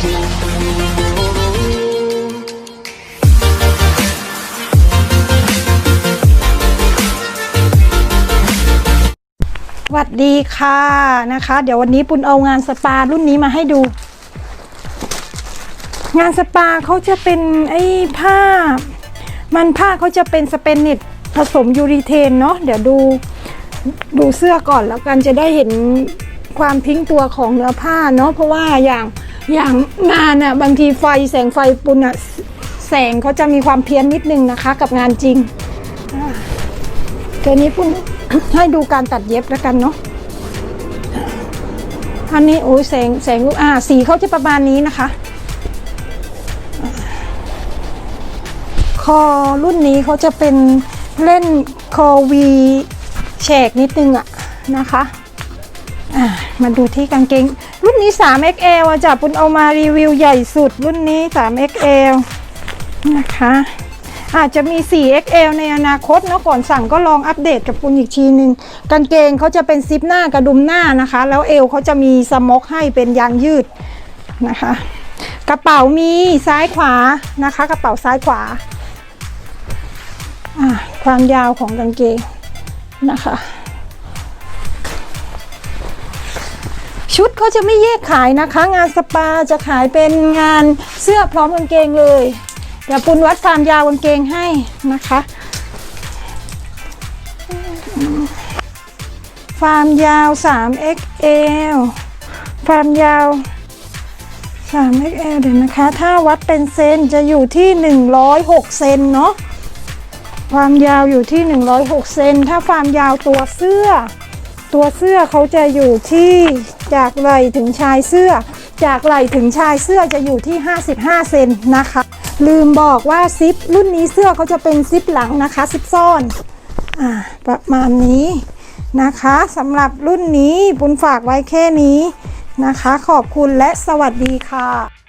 สวัสดีค่ะนะคะ เดี๋ยววันนี้ปุณเอางานสปารุ่นนี้มาให้ดู งานสปาเขาจะเป็นไอ้ผ้า มันผ้าเขาจะเป็นสเปนเน็ตผสมยูริเทนเนาะเดี๋ยวดูดูเสื้อก่อนแล้วกันจะได้เห็นความทิ้งตัวของเนื้อผ้าเนาะเพราะว่าอย่าง อย่างงานอะบางทีไฟแสงไฟปุณอะแสงเขาจะมีความเพี้ยนนิดนึงนะคะ กับงานจริงเดี๋ยวนี้พุ่นให้ดูการตัดเย็บแล้วกันเนาะอันนี้โอ้ยแสงแสงอ่าสีเขาจะประมาณนี้นะคะ คอรุ่นนี้เขาจะเป็นเล่นคอวีแฉกนิดนึงอะนะคะ มาดูที่กางเกง รุ่นนี้ 3XL อะจ้ะปุณเอามารีวิวใหญ่สุด รุ่นนี้ 3XL นะคะอาจจะมี 4XL ในอนาคตเนาะก่อนสั่งก็ลองอัปเดตกับคุณอีกทีหนึ่งกางเกงเขาจะเป็นซิปหน้ากระดุมหน้านะคะ แล้วเอวเขาจะมีสม็อกให้เป็นยางยืดนะคะ กระเป๋ามีซ้ายขวานะคะ กระเป๋าซ้ายขวา ความยาวของกางเกงนะคะ ชุดเขาจะไม่แยกขายนะคะ งานสปาจะขายเป็นงานเสื้อพร้อมกางเกงเลยเดี๋ยวปุณวัดความยาวกางเกงให้นะคะความยาว 3XL ความยาว 3XL เดี๋ยวนะคะ ถ้าวัดเป็นเซนจะอยู่ที่ 106 เซนเนาะ ความยาวอยู่ที่ 106 เซน ถ้าความยาวตัวเสื้อ ตัวเสื้อเขาจะอยู่ที่ จากไหล่ถึงชายเสื้อ จากไหล่ถึงชายเสื้อจะอยู่ที่ 55 เซนนะคะ ลืมบอกว่าซิปรุ่นนี้เสื้อเขาจะเป็นซิปหลังนะคะ ซิปซ่อนอประมาณนี้นะคะสำหรับรุ่นนี้ปุณฝากไว้แค่นี้นะคะ ขอบคุณและสวัสดีค่ะ